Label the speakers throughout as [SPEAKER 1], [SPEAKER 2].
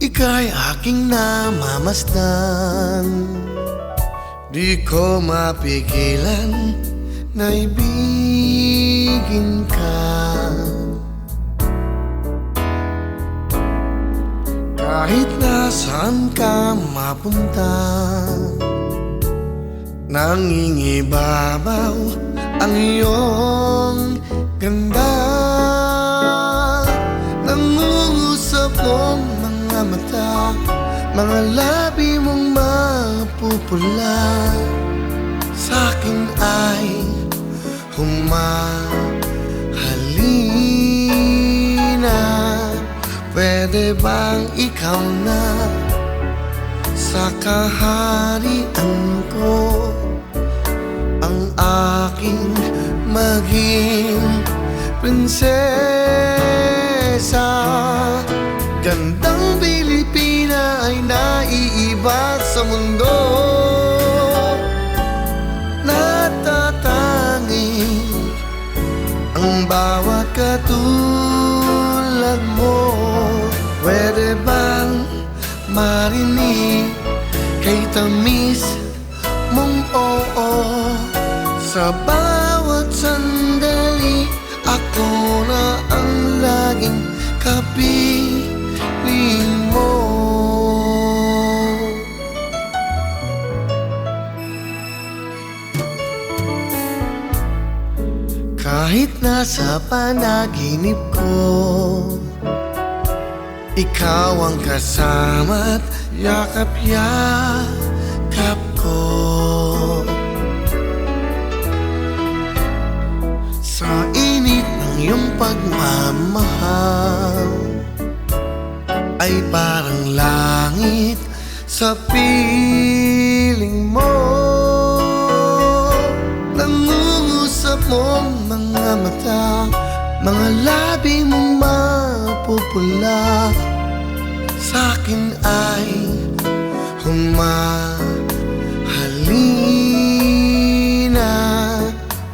[SPEAKER 1] Ika'y aking namamasdan. Di ko mapigilan na ibigin ka. Kahit nasaan ka mapunta Nangingibabaw ang iyong ganda Mga labi mong mapupula Sa'kin ay humahalina Pwede bang ikaw na sa kaharian ko Ang aking maging prinsesa? Ay naiiba sa mundo? Natatanging ang bawat katulad mo. Pwede bang marinig kay tamis mong oo? Sa bawat sandali ako na ang laging kapiling Kahit nasa panaginip ko Ikaw ang kasama't yakap-yakap ko. Sa init ng iyong pagmamahal Ay parang langit sa piling mo. Nangungusap mong mata Mga labi mong mapupula. Sa'kin ay humahalina.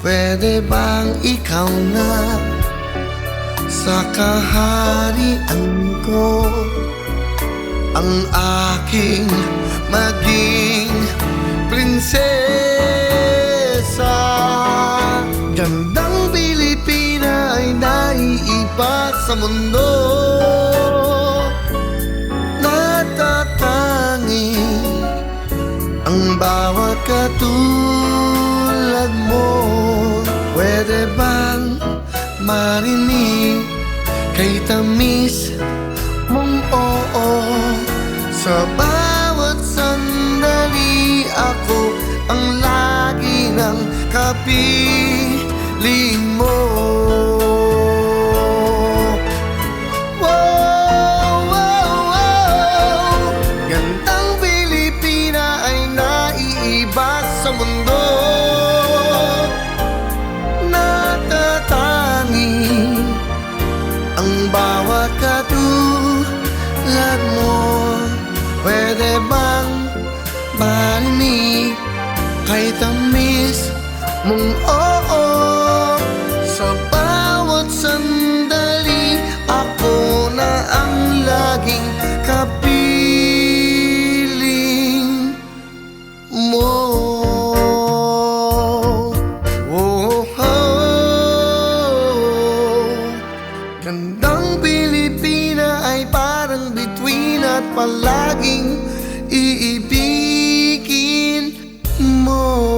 [SPEAKER 1] Pwede bang ikaw na sa kaharian ko? Ang aking maging prinsesa sa mundo. Natatanging ang bawat katulad mo. Pwede bang marinig kay tamis mong oo? Sa bawat sandali ako ang lagi ng kapiling ไดบ้างบ้านนี้ใครต้องมิสมึงโอ Pilipina ay parang bituin at palaging iibigin mo.